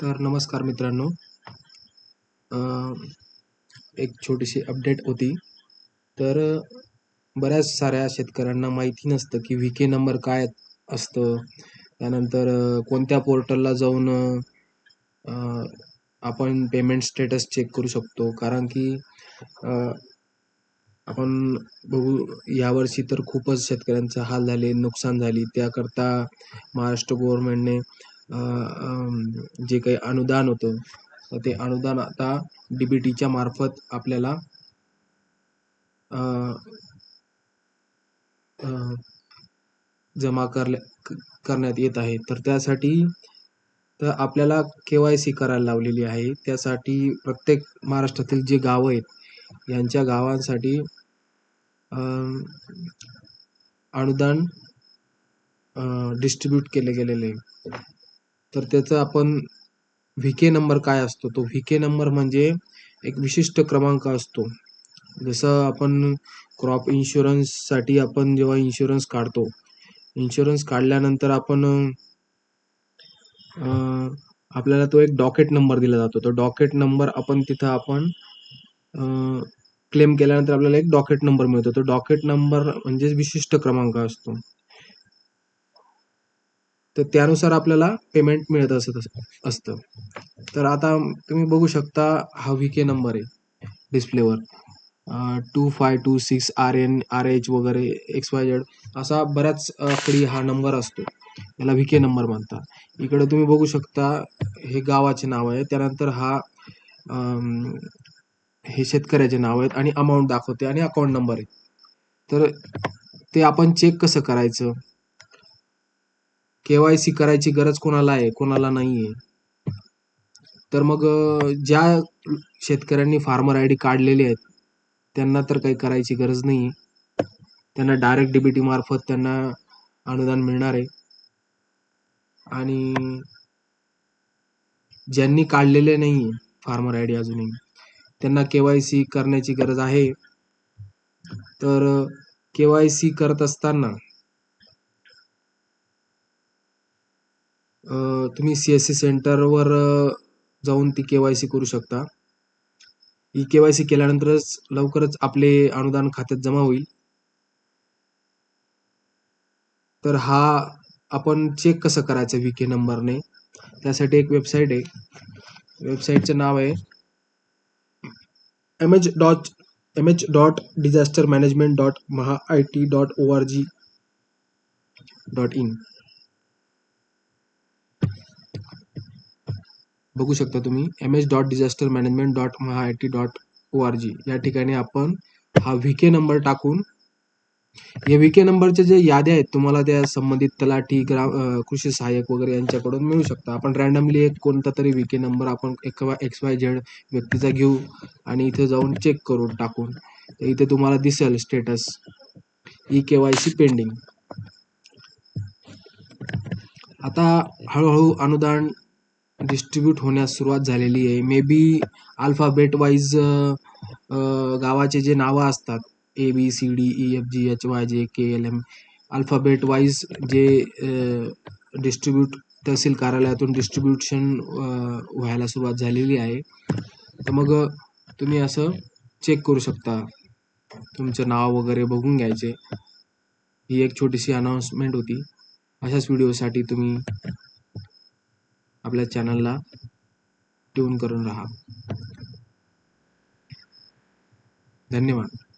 तर नमस्कार मित्रांनो. एक छोटीशी अपडेट होती. तर बऱ्याच साऱ्या शेतकऱ्यांना माहिती नसतं की व्ही के नंबर काय असतं. त्यानंतर कोणत्या पोर्टलला जाऊन आपण पेमेंट स्टेटस चेक करू शकतो. कारण की आपण बघू यावर्षी तर खूपच शेतकऱ्यांचा हाल झाले नुकसान झाली. त्याकरता महाराष्ट्र गव्हर्नमेंटने जे काही अनुदान होतं तर ते अनुदान आता डी बी टीच्या मार्फत आपल्याला जमा करल्या करण्यात येत आहे. तर त्यासाठी तर आपल्याला के वाय सी करायला लावलेली आहे. त्यासाठी प्रत्येक महाराष्ट्रातील जे गावं आहेत यांच्या गावांसाठी अनुदान डिस्ट्रीब्यूट केले गेलेले आहे. तर त्याचा आपण व्ही के नंबर काय असतो? तो व्ही के नंबर म्हणजे एक विशिष्ट क्रमांक असतो. जसं आपण क्रॉप इन्शुरन्ससाठी आपण जेव्हा इन्शुरन्स काढतो इन्शुरन्स काढल्यानंतर आपण आपल्याला तो एक डॉकेट नंबर दिला जातो. तो डॉकेट नंबर आपण तिथं आपण क्लेम केल्यानंतर आपल्याला एक डॉकेट नंबर मिळतो. तो डॉकेट नंबर म्हणजेच विशिष्ट क्रमांक असतो. तर त्यानुसार आपल्याला पेमेंट मिळत असत असतं. तर आता तुम्ही बघू शकता हा व्ही के नंबर आहे डिस्प्लेवर two five two six R N R H वगैरे एक्स वाय झेड असा बऱ्याच कडे हा नंबर असतो. याला व्ही के नंबर म्हणतात. इकडे तुम्ही बघू शकता हे गावाचे नाव आहे. त्यानंतर हा हे शेतकऱ्याचे नाव आहेत आणि अमाऊंट दाखवते आणि अकाउंट नंबर आहे. तर ते आपण चेक कसं करायचं? केवायसी करायची गरज कोणाला आहे कोणाला नाही आहे तर मग ज्या शेतकऱ्यांनी फार्मर आय डी काढलेले आहेत त्यांना तर काही करायची गरज नाही आहे त्यांना डायरेक्ट डीबीटी मार्फत त्यांना अनुदान मिळणार आहे. आणि ज्यांनी काढलेले नाही आहे फार्मर आय डी अजूनही त्यांना केवायसी करण्याची गरज आहे. तर केवायसी करत असताना तुम्ही सी एस सी सेंटरवर जाऊन ती के वाय सी करू शकता. ही के वाय सी केल्यानंतरच लवकरच आपले अनुदान खात्यात जमा होईल. तर हा आपण चेक कसं करायचं व्ही के नंबरने? त्यासाठी एक वेबसाईट आहे. वेबसाईटचं नाव आहे M H dot M H dot disaster management dot Maha I T dot O R G dot in बघू शकता तुम्ही. M H dot disaster management dot Maha I T dot O R G या ठिकाणी आपण हा V K number टाकून या V K नंबरच्या जे याद्या आहेत तुम्हाला त्या संबंधित तलाठी ग्राम कृषी सहाय्यक वगैरे यांच्याकडून मिळू शकता. आपण रँडमली एक कोणता तरी व्ही के नंबर आपण एक एक्स वाय झेड व्यक्तीचा घेऊ आणि इथे जाऊन चेक करून टाकून. इथे तुम्हाला दिसेल status E K Y C pending आता हळूहळू अनुदान डिस्ट्रीब्यूट होण्यास सुरुवात झालेली आहे. मे बी अल्फाबेट वाईज गावाचे जे नावं असतात A B C D E F G H Y J K L M alphabet wise जे डिस्ट्रीब्यूट तहसील कार्यालयातून डिस्ट्रीब्युशन व्हायला सुरुवात झालेली आहे. तर मग तुम्ही असं चेक करू शकता. तुमचं नाव वगैरे बघून घ्यायचे. ही एक छोटीशी अनाऊन्समेंट होती. अशाच व्हिडिओसाठी तुम्ही आपल्या चॅनलला ट्यून करून राहा. धन्यवाद.